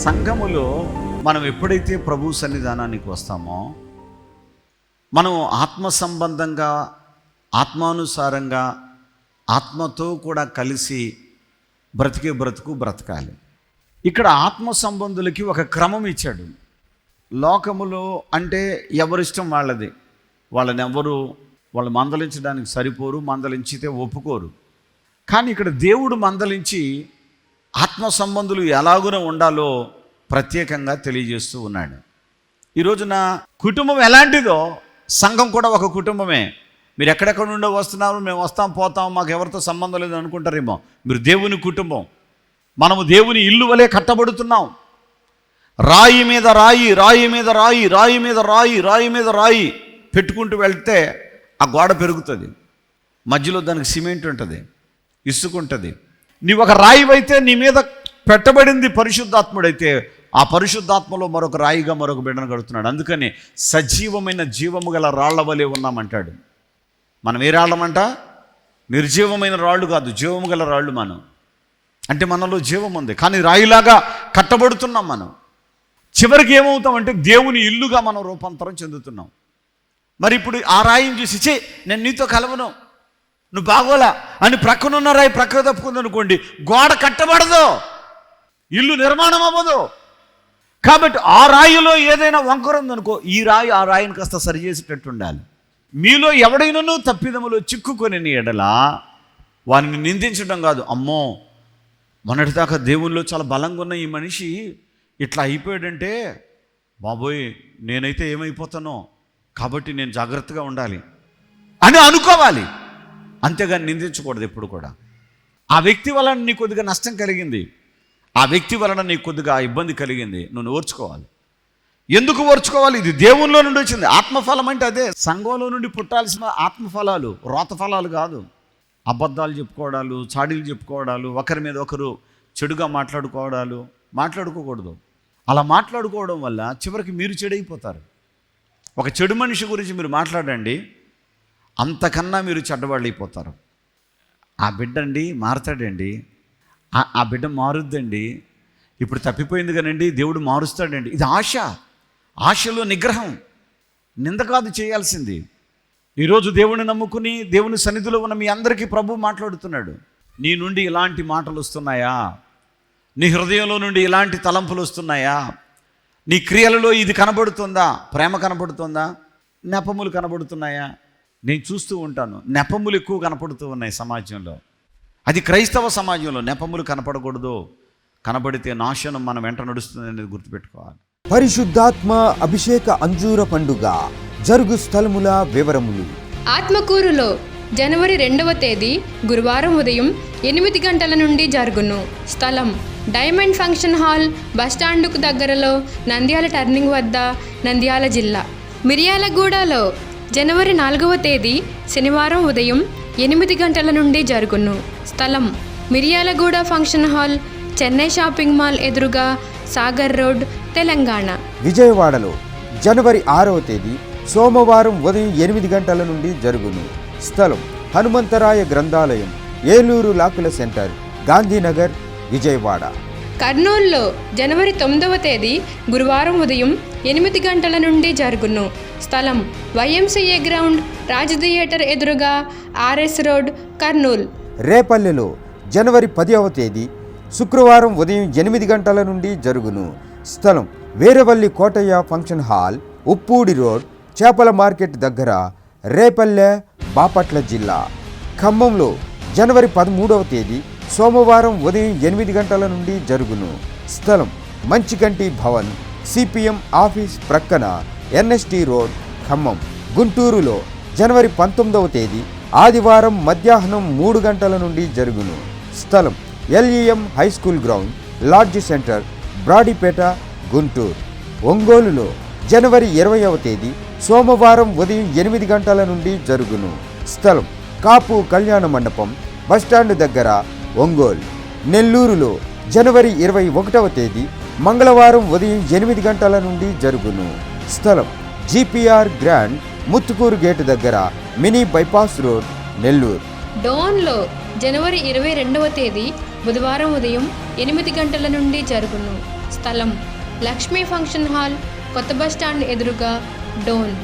సంఘములో మనం ఎప్పుడైతే ప్రభు సన్నిధానానికి వస్తామో మనం ఆత్మ సంబంధంగా ఆత్మానుసారంగా ఆత్మతో కూడా కలిసి బ్రతికే బ్రతుకు బ్రతకాలి. ఇక్కడ ఆత్మ సంబంధులకి ఒక క్రమం ఇచ్చాడు. లోకములో అంటే ఎవరిష్టం వాళ్ళది? వాళ్ళని ఎవరు వాళ్ళు మందలించడానికి సరిపోరు మందలించితే ఒప్పుకోరు. కానీ ఇక్కడ దేవుడు మందలించి ఆత్మ సంబంధులు ఎలాగున ఉండాలో ప్రత్యేకంగా తెలియజేస్తూ ఉన్నాడు. ఈరోజున కుటుంబం ఎలాంటిదో సంఘం కూడా ఒక కుటుంబమే. మీరు ఎక్కడెక్కడ నుండో వస్తున్నారు మేము వస్తాం పోతాం మాకు ఎవరితో సంబంధం లేదు అనుకుంటారేమో. మీరు దేవుని కుటుంబం. మనము దేవుని ఇల్లు వలె కట్టబడుతున్నాం. రాయి మీద రాయి రాయి మీద రాయి రాయి మీద రాయి రాయి మీద రాయి పెట్టుకుంటూ వెళ్తే ఆ గోడ పెరుగుతుంది. మధ్యలో దానికి సిమెంట్ ఉంటుంది ఇసుక ఉంటుంది. నీవు ఒక రాయివైతే నీ మీద పెట్టబడింది పరిశుద్ధాత్ముడైతే ఆ పరిశుద్ధాత్మలో మరొక రాయిగా మరొక బిడ్డను కడుతున్నాడు. అందుకని సజీవమైన జీవము గల రాళ్ళ వలె ఉన్నామంటాడు. మనం ఏ రాళ్ళమంట నిర్జీవమైన రాళ్ళు కాదు జీవము గల రాళ్ళు మనం. అంటే మనలో జీవం ఉంది. కానీ రాయిలాగా కట్టబడుతున్నాం మనం. చివరికి ఏమవుతామంటే దేవుని ఇల్లుగా మనం రూపాంతరం చెందుతున్నాం. మరి ఇప్పుడు ఆ రాయిని చూసి చే నేను నీతో కలవను. నువ్వు బాగోలా. అని ప్రక్కనున్న రాయి ప్రక్క తప్పుకుంది అనుకోండి గోడ కట్టబడదు. ఇల్లు నిర్మాణం అవ్వదు. కాబట్టి ఆ రాయిలో ఏదైనా వంకర ఉందనుకో ఈ రాయి ఆ రాయిని కాస్త సరిచేసేటట్టు ఉండాలి మీలో ఎవడైనాను తప్పిదములో చిక్కుకొని ఎడలా వారిని నిందించడం కాదు. అమ్మో మొన్నటిదాకా దేవుల్లో చాలా బలంగా ఉన్న ఈ మనిషి ఇట్లా అయిపోయాడంటే బాబోయ్ నేనైతే ఏమైపోతానో. కాబట్టి నేను జాగ్రత్తగా ఉండాలి అని అనుకోవాలి. అంతేగాని నిందించకూడదు ఎప్పుడు కూడా. ఆ వ్యక్తి వల్ల నీ కొద్దిగా నష్టం కలిగింది. ఆ వ్యక్తి వలన నీకు కొద్దిగా ఇబ్బంది కలిగింది. నువ్వు ఓర్చుకోవాలి. ఎందుకు ఓర్చుకోవాలి? ఇది దేవుల్లో నుండి వచ్చింది. ఆత్మఫలం అంటే అదే. సంఘంలో నుండి పుట్టాల్సిన ఆత్మఫలాలు రోత ఫలాలు కాదు. అబద్ధాలు చెప్పుకోవడాలు చాడీలు చెప్పుకోవడాలు ఒకరి మీద ఒకరు చెడుగా మాట్లాడుకోవడాలు మాట్లాడుకోకూడదు. అలా మాట్లాడుకోవడం వల్ల చివరికి మీరు చెడైపోతారు. ఒక చెడు మనిషి గురించి మీరు మాట్లాడండి అంతకన్నా మీరు చెడ్డవాళ్ళు అయిపోతారు ఆ బిడ్డండి మారతాడండి ఆ- బిడ్డ మారుద్దండి. ఇప్పుడు తప్పిపోయింది కానండి దేవుడు మారుస్తాడండి. ఇది ఆశ. ఆశలో నిగ్రహం. నింద కాదు చేయాల్సింది. ఈరోజు దేవుని నమ్ముకుని దేవుని సన్నిధిలో ఉన్న మీ అందరికీ ప్రభు మాట్లాడుతున్నాడు. నీ నుండి ఇలాంటి మాటలు వస్తున్నాయా? నీ హృదయంలో నుండి ఇలాంటి తలంపులు వస్తున్నాయా? నీ క్రియలలో ఇది కనబడుతుందా? ప్రేమ కనబడుతుందా? నెపములు కనబడుతున్నాయా? నేను చూస్తూ ఉంటాను. నెపములు ఎక్కువ కనపడుతూ ఉన్నాయి సమాజంలో. అది క్రైస్తవ సమాజంలో నెపములు కనపడకూడదు. కనబడితే నాశనం మన వెంట నడుస్తుంది అనేది గుర్తుపెట్టుకోవాలి. పరిశుద్ధాత్మ అభిషేక అంజూర పండుగ జరుగు స్థలముల వివరములు. ఆత్మకూరులో జనవరి రెండవ తేదీ గురువారం ఉదయం ఎనిమిది గంటల నుండి జరుగును. స్థలం డైమండ్ ఫంక్షన్ హాల్ బస్టాండుకు దగ్గరలో నంద్యాల టర్నింగ్ వద్ద నంద్యాల జిల్లా. మిర్యాలగూడలో జనవరి నాలుగవ తేదీ శనివారం ఉదయం ఎనిమిది గంటల నుండి జరుగును. స్థలం Miryalaguda function hall Chennai shopping mall ఎదురుగా సాగర్ రోడ్ తెలంగాణ. విజయవాడలో జనవరి ఆరవ తేదీ సోమవారం ఉదయం ఎనిమిది గంటల నుండి జరుగును. స్థలం హనుమంతరాయ గ్రంథాలయం ఏలూరు లాకుల సెంటర్ గాంధీనగర్ విజయవాడ. కర్నూలులో జనవరి తొమ్మిదవ తేదీ గురువారం ఉదయం ఎనిమిది గంటల నుండి జరుగును. స్థలం వైఎంసీఏ గ్రౌండ్ రాజ్ థియేటర్ ఎదురుగా ఆర్ఎస్ రోడ్ కర్నూల్. రేపల్లెలో జనవరి పదవ తేదీ శుక్రవారం ఉదయం ఎనిమిది గంటల నుండి జరుగును. స్థలం Veravalli Kotayya function hall Uppudi road చేపల మార్కెట్ దగ్గర రేపల్లె బాపట్ల జిల్లా. ఖమ్మంలో జనవరి పదమూడవ తేదీ సోమవారం ఉదయం ఎనిమిది గంటల నుండి జరుగును. స్థలం మంచిగంటి భవన్ సిపిఎం ఆఫీస్ ప్రక్కన ఎన్ఎస్టి రోడ్ ఖమ్మం. గుంటూరులో జనవరి పంతొమ్మిదవ తేదీ ఆదివారం మధ్యాహ్నం మూడు గంటల నుండి జరుగును. స్థలం LEM high school ground lodge centre Brodipet Guntur. ఒంగోలులో జనవరి ఇరవైవ తేదీ సోమవారం ఉదయం ఎనిమిది గంటల నుండి జరుగును. స్థలం కాపు కళ్యాణ మండపం బస్టాండ్ దగ్గర ఒంగోలు నెల్లూరులో జనవరి ఇరవై ఒకటవ తేదీ మంగళవారం ఉదయం ఎనిమిది గంటల నుండి జరుగును. స్థలం జిపిఆర్ గ్రాండ్ ముత్తుకూరు గేటు దగ్గర మినీ బైపాస్ రోడ్ నెల్లూరు. డోన్లో జనవరి ఇరవై రెండవ తేదీ బుధవారం ఉదయం ఎనిమిది గంటల నుండి జరుగును. స్థలం లక్ష్మీ ఫంక్షన్ హాల్ కొత్త బస్ స్టాండ్ ఎదురుగా డోన్.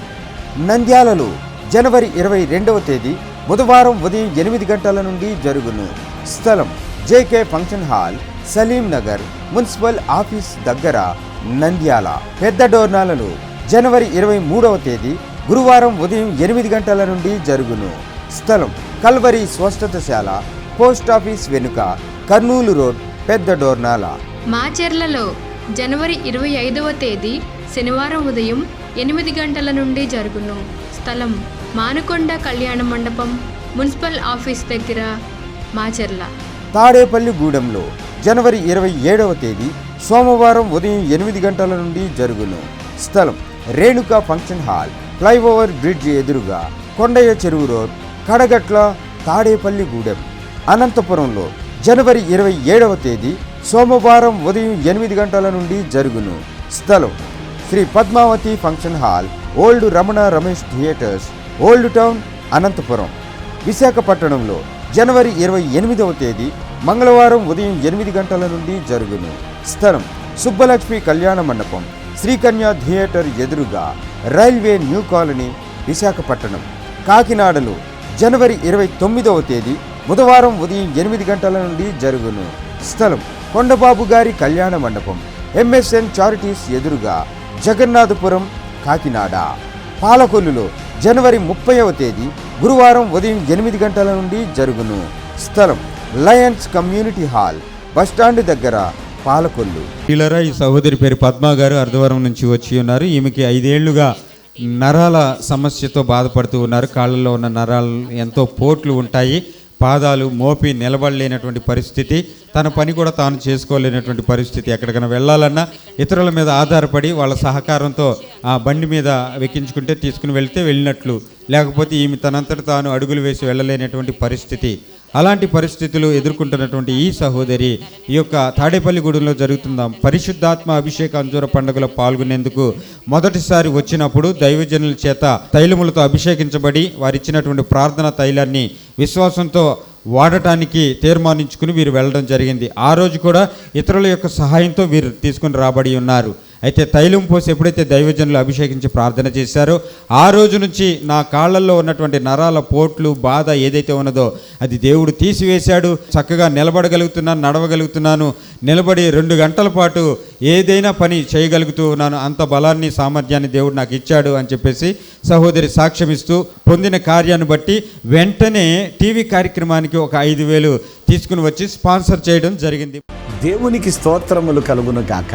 నంద్యాలలో జనవరి ఇరవై రెండవ తేదీ బుధవారం ఉదయం ఎనిమిది గంటల నుండి జరుగును. స్థలం. JK function hall Salim Nagar municipal office దగ్గర నంద్యాల. పెద్ద డోర్నాలలో జనవరి ఇరవై మూడవ తేదీ గురువారం ఉదయం ఎనిమిది గంటల నుండి జరుగును. స్థలం కల్వరి స్వస్థతశాల పోస్ట్ ఆఫీస్ వెనుక కర్నూలు రోడ్ పెద్ద డోర్నాల. మాచెర్లలో జనవరి ఇరవై ఐదవ తేదీ శనివారం ఉదయం ఎనిమిది గంటల నుండి జరుగును. స్థలం మానుకొండ కళ్యాణ మండపం మున్సిపల్ ఆఫీస్ దగ్గర మాచెర్ల. తాడేపల్లిగూడెంలో జనవరి ఇరవై ఏడవ తేదీ సోమవారం ఉదయం ఎనిమిది గంటల నుండి జరుగును. స్థలం Renuka function hall flyover bridge ఎదురుగా కొండయ్య చెరువు రోడ్ కడగట్ల తాడేపల్లిగూడెం. అనంతపురంలో జనవరి ఇరవై ఏడవ తేదీ సోమవారం ఉదయం ఎనిమిది గంటల నుండి జరుగును. స్థలం Sri Padmavathi function hall old Ramana Ramesh theatres old town Anantapur. విశాఖపట్నంలో జనవరి ఇరవై ఎనిమిదవ తేదీ మంగళవారం ఉదయం ఎనిమిది గంటల నుండి జరుగును. స్థలం సుబ్బలక్ష్మి కళ్యాణ మండపం శ్రీకన్య థియేటర్ ఎదురుగా రైల్వే న్యూ కాలనీ విశాఖపట్నం. కాకినాడలో జనవరి ఇరవై తొమ్మిదవ తేదీ బుధవారం ఉదయం ఎనిమిది గంటల నుండి జరుగును. స్థలం కొండబాబు గారి కళ్యాణ మండపం ఎంఎస్ఎన్ చారిటీస్ ఎదురుగా జగన్నాథపురం కాకినాడ. పాలకొల్లులో జనవరి ముప్పైవ తేదీ గురువారం ఉదయం ఎనిమిది గంటల నుండి జరుగును. స్థలం లయన్స్ కమ్యూనిటీ హాల్ బస్టాండ్ దగ్గర పాలకొల్లు. ఇలరా ఈ సహోదరి పేరు పద్మ గారు అర్ధవరం నుంచి వచ్చి ఉన్నారు. ఈమెకి ఐదేళ్ళుగా నరాల సమస్యతో బాధపడుతూ ఉన్నారు. కాళ్ళలో ఉన్న నరాలు ఎంతో పోట్లు ఉంటాయి. పాదాలు మోపి నిలబడలేనటువంటి పరిస్థితి తన పని కూడా తాను చేసుకోలేనటువంటి పరిస్థితి. ఎక్కడికైనా వెళ్ళాలన్నా ఇతరుల మీద ఆధారపడి వాళ్ళ సహకారంతో ఆ బండి మీద వెక్కించుకుంటే తీసుకుని వెళ్తే వెళ్ళినట్లు. లేకపోతే ఈమె తనంతట తాను అడుగులు వేసి వెళ్ళలేనటువంటి పరిస్థితి. అలాంటి పరిస్థితులు ఎదుర్కొంటున్నటువంటి ఈ సహోదరి ఈ యొక్క తాడేపల్లిగూడెంలో జరుగుతున్న పరిశుద్ధాత్మ అభిషేక అంజూర పండుగలో పాల్గొనేందుకు మొదటిసారి వచ్చినప్పుడు దైవజనుల చేత తైలములతో అభిషేకించబడి వారిచ్చినటువంటి ప్రార్థన తైలాన్ని విశ్వాసంతో వాడటానికి తీర్మానించుకుని వీరు వెళ్ళడం జరిగింది. ఆ రోజు కూడా ఇతరుల యొక్క సహాయంతో వీరు తీసుకుని రాబడి ఉన్నారు. అయితే తైలం పోసి ఎప్పుడైతే దైవజనులు అభిషేకించి ప్రార్థన చేశారో ఆ రోజు నుంచి నా కాళ్ళల్లో ఉన్నటువంటి నరాల పోట్లు బాధ ఏదైతే ఉన్నదో అది దేవుడు తీసివేశాడు. చక్కగా నిలబడగలుగుతున్నాను నడవగలుగుతున్నాను. నిలబడి రెండు గంటల పాటు ఏదైనా పని చేయగలుగుతూ ఉన్నాను. అంత బలాన్ని సామర్థ్యాన్ని దేవుడు నాకు ఇచ్చాడు అని చెప్పేసి సహోదరి సాక్ష్యమిస్తూ పొందిన కార్యాన్ని బట్టి వెంటనే టీవీ కార్యక్రమానికి ఒక ఐదు వేలు తీసుకుని వచ్చి స్పాన్సర్ చేయడం జరిగింది. దేవునికి స్తోత్రములు కలుగును గాక.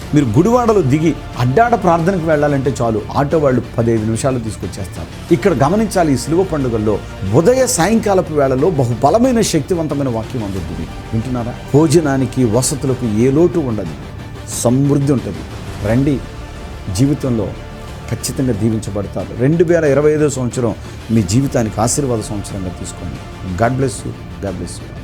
మీరు గుడివాడలో దిగి అడ్డాడ ప్రార్థనకు వెళ్ళాలంటే చాలు. ఆటో వాళ్ళు పదిహేను నిమిషాలు తీసుకొచ్చేస్తారు. ఇక్కడ గమనించాలి ఈ సిలువ పండుగల్లో ఉదయ సాయంకాలపు వేళలో బహుబలమైన శక్తివంతమైన వాక్యం అందుతుంది. వింటున్నారా? భోజనానికి వసతులకు ఏ లోటు ఉండదు. సమృద్ధి ఉంటుంది. రండి జీవితంలో ఖచ్చితంగా దీవించబడతారు. రెండు వేల ఇరవై ఐదో సంవత్సరం మీ జీవితానికి ఆశీర్వాద సంవత్సరంగా తీసుకోండి. God bless you. God bless you.